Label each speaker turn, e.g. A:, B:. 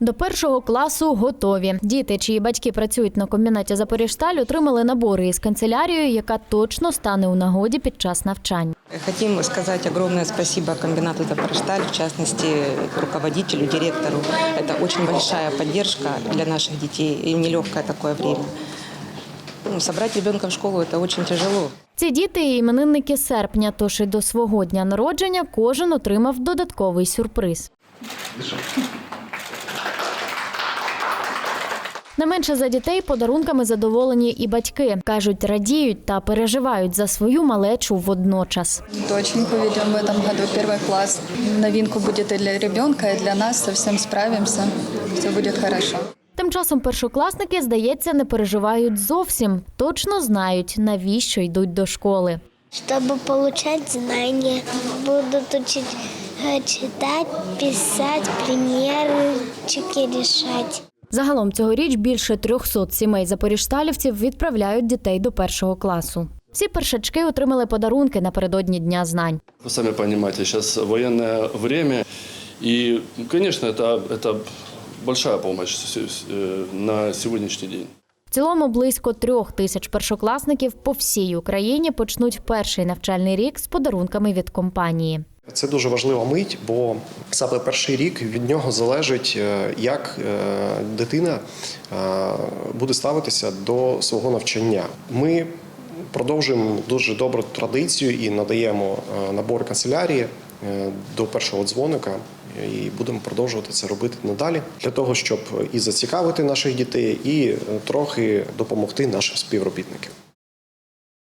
A: До першого класу готові. Діти, чиї батьки працюють на комбінаті Запоріжсталь, отримали набори із канцелярією, яка точно стане у нагоді під час навчань.
B: Хотим сказать огромное спасибо комбинату «Запорожсталь», в частности, руководителю, директору. Это очень большая поддержка для наших детей и нелегкое такое время. Ну, Собрать ребенка в школу – это очень тяжело.
A: Ці діти і іменинники серпня, тож і до свого дня народження кожен отримав додатковий сюрприз. Не менше за дітей подарунками задоволені і батьки. Кажуть, радіють та переживають за свою малечу водночас.
C: Доченьку ведем в этом году первый класс. Новинку будет и для ребенка, и для нас. Совсем справимся. Все будет хорошо.
A: Тим часом першокласники, здається, не переживають зовсім. Точно знають, навіщо йдуть до школи.
D: Чтобы получать знания, будут учить э, читать, писать, примерчики решать.
A: Загалом цьогоріч більше 300 сімей запоріжсталівців відправляють дітей до першого класу. Всі першачки отримали подарунки напередодні Дня знань.
E: Вы сами понимаете, сейчас военное время, и, конечно, это, это большая помощь с- с- э, на сегодняшний день.
A: В цілому близько трьох тисяч першокласників по всій Україні почнуть перший навчальний рік з подарунками від компанії.
F: Це дуже важлива мить, бо саме перший рік від нього залежить, е, як е, дитина е, буде ставитися до свого навчання. Ми продовжуємо дуже добру традицію і надаємо набор канцелярії до першого дзвоника. І будемо продовжувати це робити надалі для того, щоб і зацікавити наших дітей, і трохи допомогти нашим співробітникам.